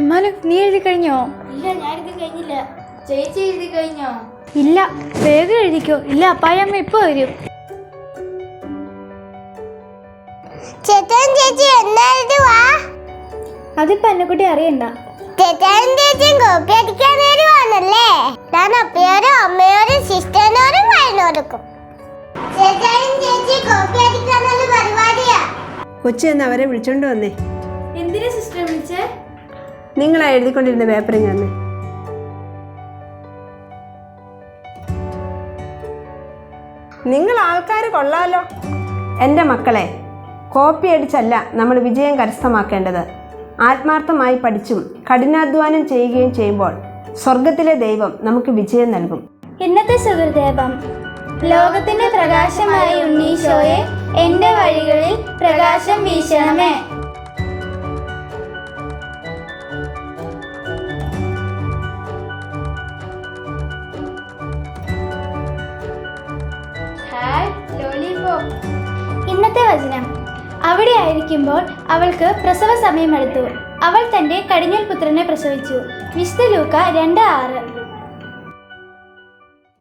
എന്നാലും നീ എഴുതി കഴിഞ്ഞോ? ഇല്ല ഞാൻ എഴുതി കഴിഞ്ഞില്ല. ചേച്ചി എഴുതി കഴിഞ്ഞോ? ഇല്ല വേഗം എഴുതിക്കോ. ഇല്ല അപ്പായമ്മ ഇപ്പൊ വരും. ചേട്ടൻ ചേച്ചി എന്നാ അതിപ്പോ എന്നെക്കുട്ടി അറിയണ്ട. ചേട്ടൻ ചേച്ചി കോപ്പി അടിക്കാൻ ഞാൻ സിസ്റ്ററിനോടും ചേട്ടൻ ചേച്ചി കോപ്പി പരിപാടിയാ. കൊച്ചു എന്ന് അവരെ വിളിച്ചോണ്ട് വന്നേ. എന്തിനാ സിസ്റ്റർ വിളിച്ചേ? നിങ്ങളാ എഴുതിക്കൊണ്ടിരുന്ന പേപ്പർ ഞാൻ നിങ്ങൾ ആൾക്കാർ കൊള്ളാലോ. എന്റെ മക്കളെ കോപ്പി അടിച്ചല്ല നമ്മൾ വിജയം കരസ്ഥമാക്കേണ്ടത്. ആത്മാർത്ഥമായി പഠിച്ചും കഠിനാധ്വാനം ചെയ്യുകയും ചെയ്യുമ്പോൾ സ്വർഗത്തിലെ ദൈവം നമുക്ക് വിജയം നൽകും. ഇന്നത്തെ സുഹൃദേവം ലോകത്തിന്റെ പ്രകാശമായി ഉണ്ണീശോയെ എന്റെ വഴികളിൽ പ്രകാശം വീശണമേ. ഇന്നത്തെ വചനം. അവിടെ ആയിരിക്കുമ്പോൾ അവൾക്ക് പ്രസവ സമയമെടുത്തു അവൾ തന്റെ കടിഞ്ഞൽ പുത്രനെ പ്രസവിച്ചു. വിശുദ്ധ ലൂക്ക രണ്ട് ആറ്.